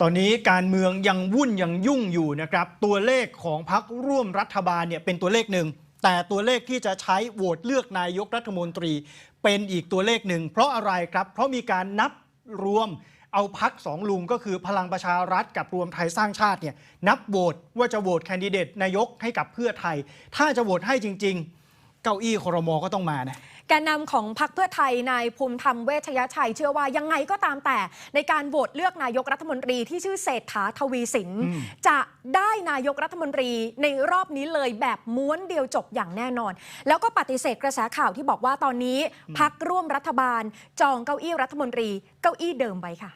ตอนนี้การเมืองยังวุ่นยังยุ่งอยู่นะครับ ตัวเลขของพักร่วมรัฐบาลเนี่ยเป็นตัวเลขหนึ่ง แต่ตัวเลขที่จะใช้โหวตเลือกนายกรัฐมนตรี เป็นอีกตัวเลขหนึ่ง เพราะอะไรครับ เพราะมีการนับรวมเอาพักสองลุงก็คือพลังประชารัฐกับรวมไทยสร้างชาติเนี่ยนับโหวตว่าจะโหวตแคนดิเดตนายกให้กับเพื่อไทย ถ้าจะโหวตให้จริง ๆ เก้าอี้ครมก็ต้องมานะ แกนนำของพรรคเพื่อไทยนายภูมิธรรมเวชยชัย เชื่อว่ายังไงก็ตามแต่ ในการโหวตเลือกนายกรัฐมนตรีที่ชื่อเศรษฐาทวีสินอืมจะได้นายกรัฐมนตรีในรอบนี้เลยแบบม้วนเดียวจบอย่างแน่นอน แล้วก็ปฏิเสธกระแสข่าวที่บอกว่าตอนนี้พักร่วมรัฐบาล จองเก้าอี้รัฐมนตรีเก้าอี้เดิมไว้ค่ะ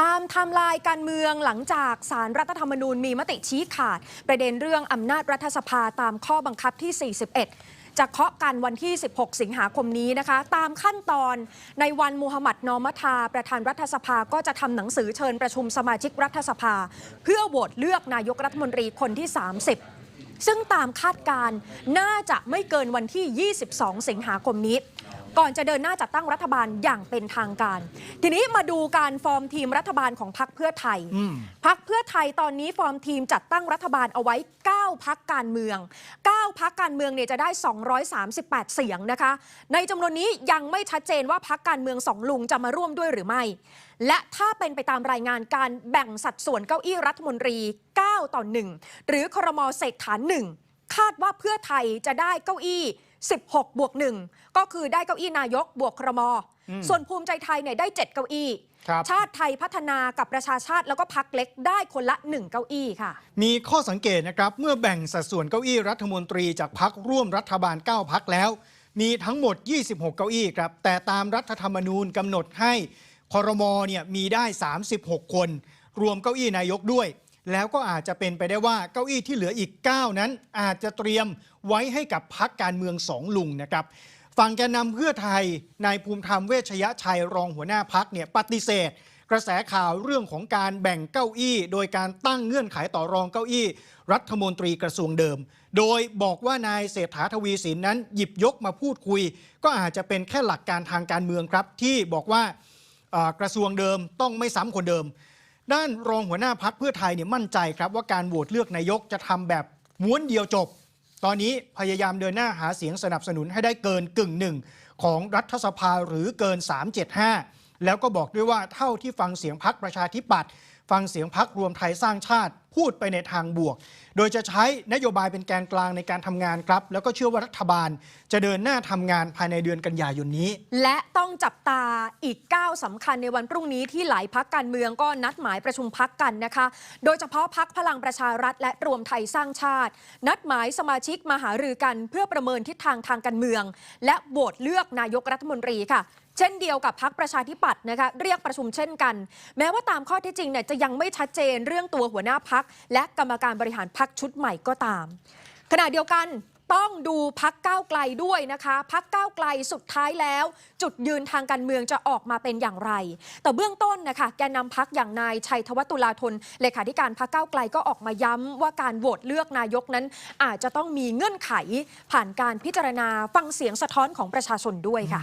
ตามไทม์ไลน์การเมืองหลังจากสารรัฐธรรมนูญมีมติชี้ขาด ประเด็นเรื่องอำนาจรัฐสภาตามข้อบังคับที่ 41 จะเคาะกันวันที่ 16 สิงหาคมนี้นะคะ ตามขั้นตอนในวันมูฮัมหมัดนอมัทา ประธานรัฐสภาก็จะทำหนังสือเชิญประชุมสมาชิกรัฐสภา เพื่อโหวตเลือกนายกรัฐมนตรีคนที่ 30 ซึ่งตามคาดการณ์น่าจะไม่เกินวันที่ 22 สิงหาคมนี้ ก่อนจะเดินหน้าจัดตั้งรัฐบาลอย่างเป็นทางการ ทีนี้มาดูการฟอร์มทีมรัฐบาลของพรรคเพื่อไทยอืมพักเพื่อไทยตอนนี้ฟอร์มทีมจัดตั้งรัฐบาลเอาไว้ 9 พักการเมือง 9 พักการเมืองเนี่ยจะได้ 238 เสียงนะคะ ในจำนวนนี้ยังไม่ชัดเจนว่าพักการเมืองสองลุงจะมาร่วมด้วยหรือไม่ และถ้าเป็นไปตามรายงานการแบ่งสัดส่วนเก้าอี้รัฐมนตรี 9 ต่อ 1 หรือครมเศรษฐานหนึ่ง คาดว่าเพื่อไทยจะได้เก้าอี้ 16 บวก 1 ก็คือได้เก้าอี้นายกบวกครมอืมส่วนภูมิใจไทยเนี่ยได้ 7 เก้าอี้ครับชาติไทยพัฒนากับประชาชาติแล้วก็พักเล็กได้คนละ 1 เก้าอี้ค่ะ มีข้อสังเกตนะครับ เมื่อแบ่งสัดส่วนเก้าอี้รัฐมนตรีจากพักร่วมรัฐบาล 9 พักแล้ว มีทั้งหมด 26 เก้าอี้ครับ แต่ตามรัฐธรรมนูญกำหนดให้คอรมอเนี่ยมีได้ 36 คน รวมเก้าอี้นายกด้วย แล้วก็อาจจะเป็นไปได้ว่าเก้าอี้ที่เหลืออีก 9 นั้น อาจจะเตรียมไว้ให้กับพักการเมืองสองลุงนะครับฝั่งแกนนำเพื่อไทยนายภูมิธรรมเวชยชัยรองหัวหน้าพักเนี่ยปฏิเสธ กระแสข่าวเรื่องของการแบ่งเก้าอี้ โดยการตั้งเงื่อนไขต่อรองเก้าอี้ รัฐมนตรีกระทรวงเดิม โดยบอกว่านายเศรษฐาทวีสินนั้นหยิบยกมาพูดคุย ก็อาจจะเป็นแค่หลักการทางการเมืองครับ ที่บอกว่ากระทรวงเดิมต้องไม่ซ้ำคนเดิม ด้านรองหัวหน้าพักเพื่อไทยเนี่ยมั่นใจครับว่าการโหวตเลือกนายกจะทำแบบม้วนเดียวจบ ตอนนี้พยายามเดินหน้าหาเสียงสนับสนุนให้ได้เกินกึ่งหนึ่งของรัฐสภาหรือเกิน 375 แล้วก็บอกด้วยว่าเท่าที่ฟังเสียงพักประชาธิปัตย์ ฟังเสียงพักรวมไทยสร้างชาติพูดไปในทางบวก โดยจะใช้นโยบายเป็นแกนกลางในการทำงานครับ แล้วก็เชื่อว่ารัฐบาลจะเดินหน้าทำงานภายในเดือนกันยายนนี้ และต้องจับตาอีก9สำคัญในวันพรุ่งนี้ที่หลายพักการเมืองก็นัดหมายประชุมพักกันนะคะ โดยเฉพาะพักพลังประชารัฐ และรวมไทยสร้างชาติ นัดหมายสมาชิกมาหารือกัน เพื่อประเมินทิศทางทางการเมือง และโหวตเลือกนายกรัฐมนตรีค่ะ เช่นเดียวกับพักประชาธิปัตย์นะคะเรียกประชุมเช่นกัน แม้ว่าตามข้อเที่จริงเนี่ยจะยังไม่ชัดเจนเรื่องตัวหัวหน้าพัก และกรรมการบริหารพักชุดใหม่ก็ตาม ขณะเดียวกันต้องดูพักก้าวไกลด้วยนะคะพักก้าวไกลสุดท้ายแล้ว จุดยืนทางการเมืองจะออกมาเป็นอย่างไร แต่เบื้องต้นนะคะแกนนำพักอย่างนายชัยธวัตุลาธนเลขาธิการพักก้าวไกลก็ออกมาย้ำว่าการโหวตเลือกนายกนั้น อาจจะต้องมีเงื่อนไขผ่านการพิจารณาฟังเสียงสะท้อนของประชาชนด้วยค่ะ